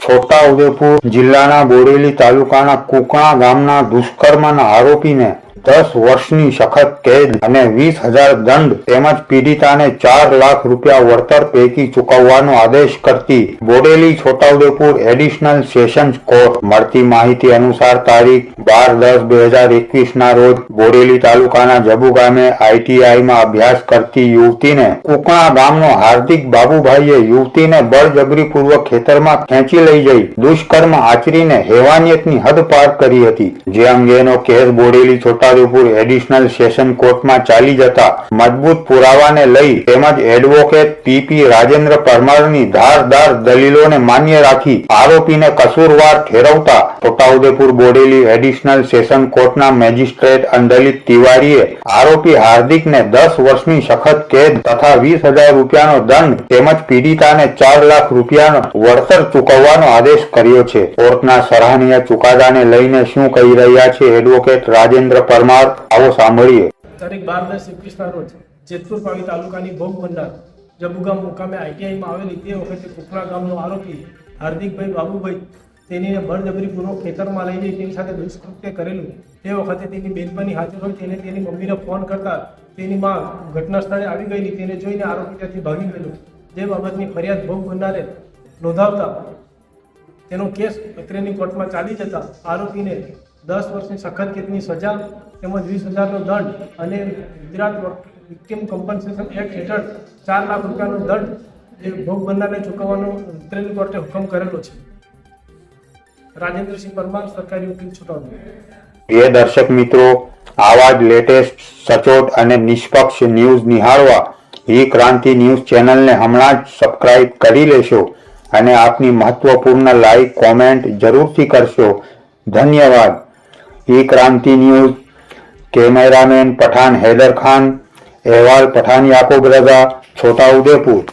છોટાઉદેપુર જિલ્લાના બોરેલી તાલુકાના કુકણા ગામના દુષ્કર્મના આરોપીને દસ વર્ષની સખત કેદ અને વીસ હજાર દંડ તેમજ પીડિતાને ચાર લાખ રૂપિયા વળતર પૈકી ચૂકવવાનો આદેશ કરતી Bodeli Chhota Udepur additional sessions court મળતી માહિતી અનુસાર તારીખ બાર દસ બે હજાર એકવીસ ના રોજ બોડેલી તાલુકાના જબુ ગામે આઈટીઆઈમાં અભ્યાસ કરતી યુવતીને કુકણા ગામનો હાર્દિક બાબુભાઈએ યુવતીને બળજબરીપૂર્વક ખેતરમાં ખેંચી લઈ જઈ દુષ્કર્મ આચરીને હેવાનિયતની હદ પાર કરી હતી. જે અંગેનો case Bodeli Chhotaudepur additional session કોર્ટમાં ચાલી જતા મજબૂત પુરાવાને લઈ તેમજ એડવોકેટ પીપી રાજેન્દ્ર પરમારની ધારદાર દલીલોને માન્ય રાખી આરોપીને કસૂરવાર ઠેરવતા છોટાઉદેપુર બોડેલી એડિશનલ સેશન કોર્ટના મેજિસ્ટ્રેટ અંદલિત તિવારીએ આરોપી હાર્દિકને દસ વર્ષની સખત કેદ તથા વીસ હજાર રૂપિયાનો દંડ તેમજ પીડિતાને ચાર લાખ રૂપિયાનો વળતર ચૂકવવાનો આદેશ કર્યો છે. કોર્ટના સરાહનીય ચુકાદાને લઈને શું કહી રહ્યા છે એડવોકેટ રાજેન્દ્ર પરમાર આવો સાંભળીએ. તારીખ બાર દસ એકવીસના રોજ જેતપુર પાવી તાલુકાની ભોગ ભંડાર જબુગામ મુકામે આઈટીઆઈમાં આવેલી તે વખતે કુકરા ગામનો આરોપી હાર્દિકભાઈ બાબુભાઈ તેનીને બળજબરીપૂર્વક ખેતરમાં લઈ તેની સાથે દુષ્કૃત્ય કરેલું. તે વખતે તેની બેનપણી હાજર હોય તેને તેની મમ્મીને ફોન કરતા તેની માં ઘટના સ્થળે આવી ગયેલી તેને જોઈને આરોપી ત્યાંથી ભાગી ગયેલો. જે બાબતની ફરિયાદ ભોગ બનનારે નોંધાવતા તેનો કેસ અત્રેની કોર્ટમાં ચાલી જતા આરોપીને દસ વર્ષની સખત કેદની સજા તેમજ વીસ હજારનો દંડ અને ગુજરાત વિક્ટિમ કોમ્પન્સેશન એક્ટ હેઠળ ચાર લાખ રૂપિયાનો દંડ એ ભોગ બનનારને ચૂકવવાનો અત્રેની કોર્ટે હુકમ કરેલો છે. રાજેન્દ્રસિંહ પરમાર, સરકારી વકીલ, છોટાઉદેપુર. પ્રિય દર્શક મિત્રો, આવા જ લેટેસ્ટ સચોટ અને નિષ્પક્ષ ન્યૂઝ નિહાળવા ઈ ક્રાંતિ ન્યૂઝ ચેનલને હમણાં જ સબસ્ક્રાઇબ કરી લેશો અને આપની મહત્વપૂર્ણ લાઈક કોમેન્ટ જરૂરથી કરશો. ધન્યવાદ. E Kranti news cameraman Pathan Haidar Khan અહેવાલ પઠાણ યાકુબ રઝા છોટાઉદેપુર